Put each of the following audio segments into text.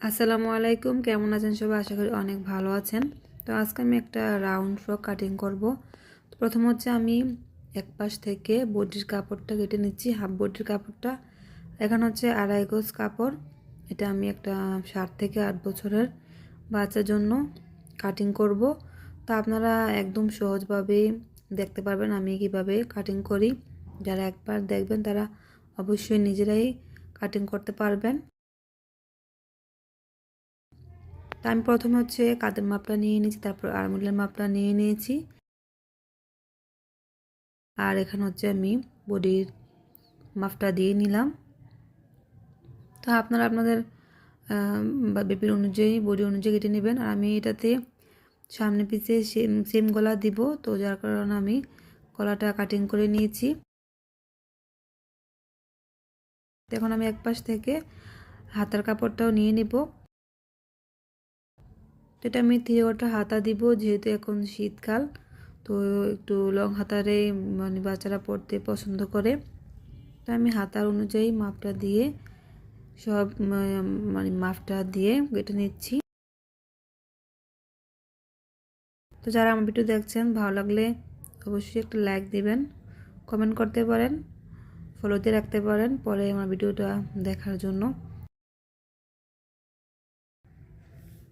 আসসালামু আলাইকুম। কেমন আছেন সবাই? আশা করি অনেক ভালো আছেন। তো আজকে আমি একটা রাউন্ড ফ্রক কাটিং করব। প্রথম হচ্ছে আমি এক পাশ থেকে বডির কাপড়টা কেটে নিচ্ছি, হাফ বডির কাপড়টা। এখানে হচ্ছে আড়াই গোজ কাপড়। এটা আমি একটা সাত থেকে আট বছরের বাচ্চার জন্য কাটিং করব। তো আপনারা একদম সহজভাবে দেখতে পারবেন আমি কীভাবে কাটিং করি। যারা একবার দেখবেন তারা অবশ্যই নিজেরাই কাটিং করতে পারবেন। তা আমি প্রথমে হচ্ছে কাদের মাপটা নিয়ে নিয়েছি তারপর আরমুলের মাপটা নিয়ে নিয়েছি আর এখানে হচ্ছে আমি বডির মাপটা দিয়ে নিলাম। তো আপনারা আপনাদের বেবির অনুযায়ী, বডি অনুযায়ী কেটে নেবেন। আর আমি এটাতে সামনে পিছে সেম সেম গলা দিব। তো যার কারণে আমি গলাটা কাটিং করে নিয়েছি। এখন আমি এক পাশ থেকে হাতার কাপড়টাও নিয়ে নিব। এটা আমি থিওটা হাতা দিব, যেহেতু এখন শীতকাল, তো একটু লং হাতারে মানে বাচ্চারা পড়তে পছন্দ করে। তো আমি হাতার অনুযায়ী মাপটা দিয়ে, সব মানে মাপটা দিয়ে কেটে নিচ্ছি। তো যারা আমার ভিডিও দেখছেন, ভালো লাগলে অবশ্যই একটা লাইক দিবেন, কমেন্ট করতে পারেন ফলো দিয়ে রাখতে পারেন, পরে আমার ভিডিওটা দেখার জন্য।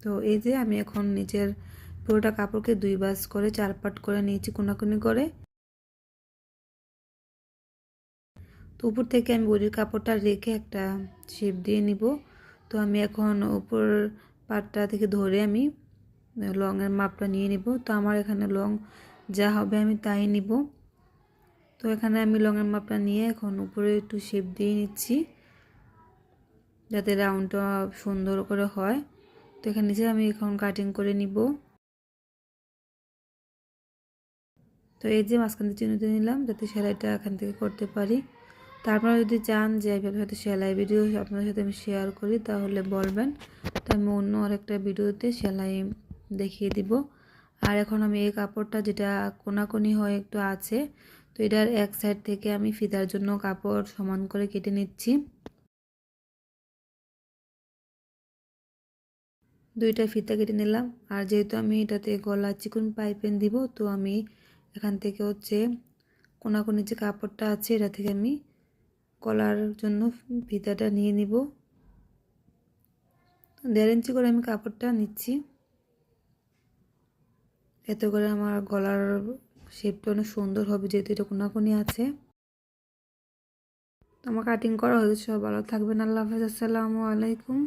তো এই যে আমি এখন নিচের পুরোটা কাপড়কে দুই বাস করে চার পাট করে নিয়েছি কোনাকুনি করে। তো উপর থেকে আমি বডির কাপড়টা রেখে একটা শেপ দিয়ে নিব। তো আমি এখন উপর পাটটা থেকে ধরে আমি লংয়ের মাপটা নিয়ে নিব। তো আমার এখানে লং যা হবে আমি তাই নিব। তো এখানে আমি লংয়ের মাপটা নিয়ে এখন উপরে একটু শেপ দিয়ে নিচ্ছি যাতে রাউন্ডটা সুন্দর করে হয়। তো এখানে নিচে আমি এখন কাটিং করে নিব। তো এই যে মাঝখান থেকে চিহ্ন নিলাম, যাতে সেলাইটা এখান থেকে করতে পারি। তারপরে যদি চান যে এইভাবে হয়তো সেলাই ভিডিও আপনার সাথে আমি শেয়ার করি, তাহলে বলবেন। তো আমি অন্য আরেকটা ভিডিওতে সেলাই দেখিয়ে দিব। আর এখন আমি এই কাপড়টা যেটা কোনাকুনি হয়ে একটু আছে, তো এটার এক সাইড থেকে আমি ফিতার জন্য কাপড় সমান করে কেটে নিচ্ছি। দুইটা ফিতা কেটে নিলাম। আর যেহেতু আমি এটাতে গলা চিকন পাইপেন দিব, তো আমি এখান থেকে হচ্ছে কোনাকুনি যে কাপড়টা আছে, এটা থেকে আমি গলার জন্য ফিতাটা নিয়ে নিব। দেড় ইঞ্চি করে আমি কাপড়টা নিচ্ছি। এতে করে আমার গলার শেপটা অনেক সুন্দর হবে, যেহেতু এটা কোনাকুনি আছে। আমার কাটিং করা হয়েছে ভালো থাকবেন। আল্লাহ হাফেজ। আসসালামু আলাইকুম।